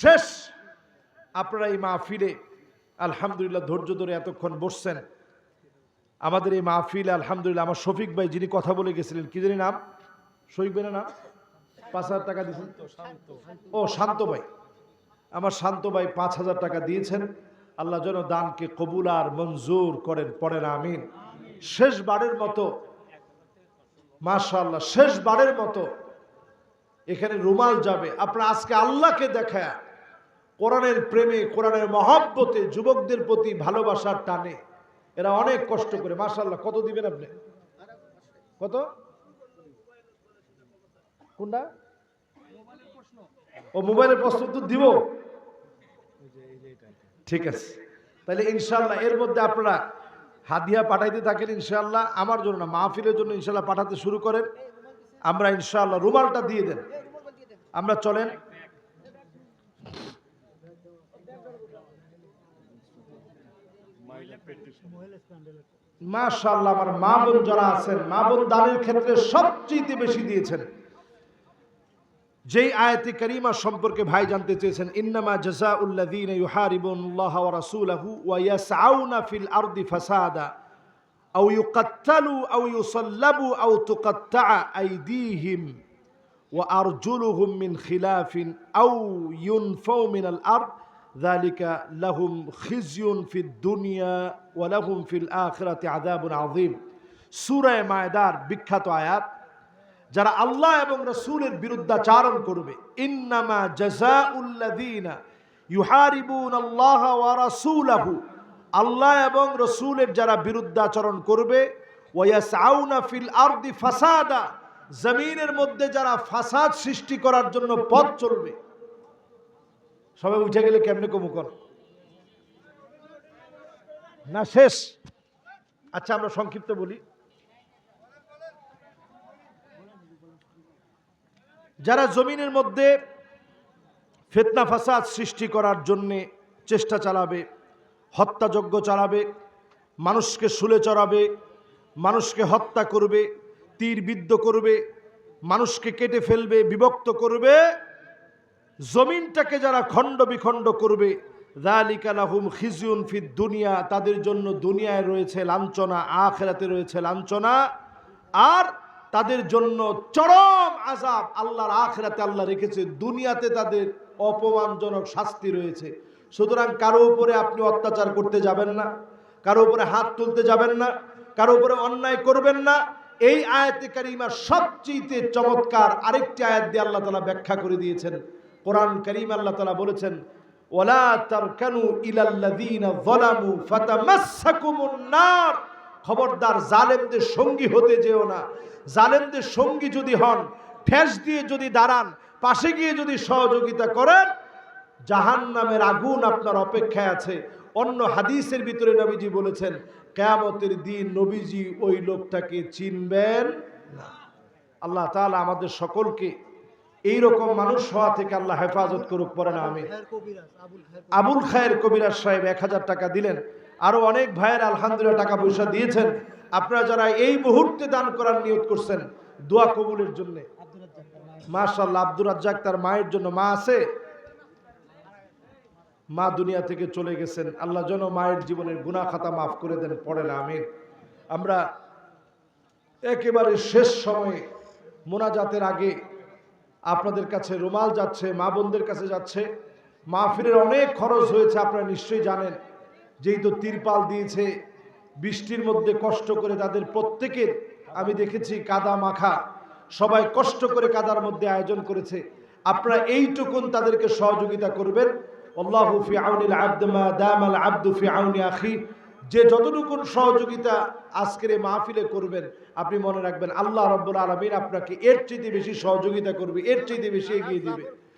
শেষ। আপনারা এই মাহফিলে আলহামদুলিল্লাহ ধৈর্য ধরে এতক্ষণ বসছেন। আমাদের এই মাহফিল আলহামদুলিল্লাহ আমার শফিক ভাই যিনি কথা বলে গেছিলেন কি জানি নাম? শফিক ভাই না নাম? পাঁচ হাজার টাকা দিয়েছেন? ও শান্ত ভাই। আমার শান্ত ভাই পাঁচ হাজার টাকা দিয়েছেন। আল্লাহ যেন দানকে কবুল আর মঞ্জুর করেন পড়েন আমিন। শেষবারের মতো মাশাআল্লাহ শেষবারের মতো এখানে রুমাল যাবে। আপনার আজকে আল্লাহকে দেখায় কোরআনের প্রেমে, কোরআনের মহব্বতে যুবকদের প্রতি ভালোবাসার টানে। এরা অনেক কষ্ট করে, মাশাআল্লাহ, কত দিবেন আপনি? কত? কোনটা? ও, মোবাইলের প্রশ্ন তো দিব? ঠিক আছে। তাহলে ইনশাল্লাহ এর মধ্যে আপনারা হাদিয়া পাঠাইতে থাকেন ইনশাল্লাহ আমার জন্য না, মাহফিলের জন্য ইনশাল্লাহ পাঠাতে শুরু করেন। আমরা ইনশাল্লাহ রুমালটা দিয়ে দেন। আমরা চলেন মাশাআল্লাহ, আমার মা বোন যারা আছেন, মা বোন দানের ক্ষেত্রে সবচেয়ে বেশি দিয়েছেন। যেই আয়াতে করিমা সম্পর্কে ভাই জানতে চেয়েছেন, ইন্নামা জাযাউল্লাযীনা ইউহারিবুনাল্লাহ ওয়া রাসূলাহু ওয়া ইয়াসআউনা ফিল আরদি ফাসাদা, আও ইউকাত্তালু আও ইউসাল্লাবু আও তুকাত্তাআ আইদিহিম ওয়া আরজুলুহুম মিন খিলাফিন আও ইউনফাউ মিনাল আরদ। জালিকা লাহুম খিজিউন ফিদ দুনিয়া ওয়ালাহুম ফিল আখরাতে আদাবুন আজিম সুরায় মায়দার বিখ্যাত আয়াত, যারা আল্লাহ এবং রসুলের বিরুদ্ধাচারণ করবে। ইন্নামা জাজাউল্লাদিনা ইউহারিবুন আল্লাহ ওয়া রাসূলাহু। আল্লাহ এবং রসুলের যারা বিরুদ্ধাচরণ করবে ওয়াসাউনা ফিল আরদি ফাসাদা, জমিনের মধ্যে যারা ফাসাদ সৃষ্টি করার জন্য পথ চলবে। সবাই উঠে গেলে কেমনে কমু কর? না, শেষ। আচ্ছা আমরা সংক্ষিপ্ত বলি। যারা জমিনের মধ্যে ফেতনা ফাসাদ সৃষ্টি করার জন্যে চেষ্টা চালাবে, হত্যাযজ্ঞ চালাবে, মানুষকে শুলে চড়াবে, মানুষকে হত্যা করবে, তীর বিদ্ধ করবে, মানুষকে কেটে ফেলবে, বিভক্ত করবে জমিনটাকে যারা খণ্ড বিখণ্ড করবে দালিকালাহুম খিজিউন ফিদ দুনিয়া, তাদের জন্য দুনিয়ায় রয়েছে লাঞ্ছনা, আখেরাতে রয়েছে লাঞ্ছনা, আর তাদের জন্য চরম আজাব আল্লাহর আখেরাতে আল্লাহ রেখেছে, দুনিয়াতে তাদের অপমানজনক শাস্তি রয়েছে। সুতরাং কারও উপরে আপনি অত্যাচার করতে যাবেন না, কারও উপরে হাত তুলতে যাবেন না, কারও উপরে অন্যায় করবেন না। এই আয়াতে কারিমা সবচেয়ে চমৎকার আরেকটি আয়াত দিয়ে আল্লাহ তালা ব্যাখ্যা করে দিয়েছেন কোরআন করিম আল্লাহ তালা বলেছেন ওলা তারকানু ইলাল্লাযীনা যালামু ফাতামাসসাকুমুন নার। খবরদার জালেমদের সঙ্গী হতে যেও না। জালেমদের সঙ্গী যদি হন, ঠেস দিয়ে যদি দাঁড়ান, পাশে গিয়ে যদি সহযোগিতা করেন জাহান নামের আগুন আপনার অপেক্ষায় আছে। অন্য হাদিসের ভিতরে নবীজি বলেছেন, কেয়ামতের দিন নবীজি ওই লোকটাকে চিনবেন না। আল্লাহ তাআলা আমাদের সকলকে এই রকম মানুষ হওয়া থেকে আল্লাহ হেফাজত করুক, পরে না আমি আবুল খায়ের কবিরাজ সাহেব এক হাজার টাকা দিলেন। আরও অনেক ভাইয়ের আলহামদুলিল্লাহ টাকা পয়সা দিয়েছেন। আপনারা যারা এই মুহূর্তে দান করার নিয়োগ করছেন, দোয়া কবুলের জন্য। মাশাল্লাহ আব্দুর রাজ্জাক তার মায়ের জন্য মা আছে। মা দুনিয়া থেকে চলে গেছেন। আল্লাহ যেন মায়ের জীবনের গুণা খাতা মাফ করে দেন পড়ে না, আমিন। আমরা একেবারে শেষ সময়ে মোনাজাতের আগে আপনাদের কাছে রুমাল যাচ্ছে, মা বোনদের কাছে যাচ্ছে। মাহফিলের অনেক খরচ হয়েছে, আপনারা নিশ্চয়ই জানেন। যেই তো তিরপাল দিয়েছে, বৃষ্টির মধ্যে কষ্ট করে তাদের প্রত্যেকের, আমি দেখেছি কাদা মাখা। সবাই কষ্ট করে কাদার মধ্যে আয়োজন করেছে। আপনারা এইটুকুন তাদেরকে সহযোগিতা করবেন। আল্লাহু আব্দ মা আব্দু আউনি আখি। যে যতটুকু সহযোগিতা আজকের এই মাহফিলে করবেন, আপনি মনে রাখবেন আল্লাহ রব্বুল আলমিন আপনাকে এর চেয়ে বেশি সহযোগিতা করবে, এর চেয়ে বেশি এগিয়ে দিবে।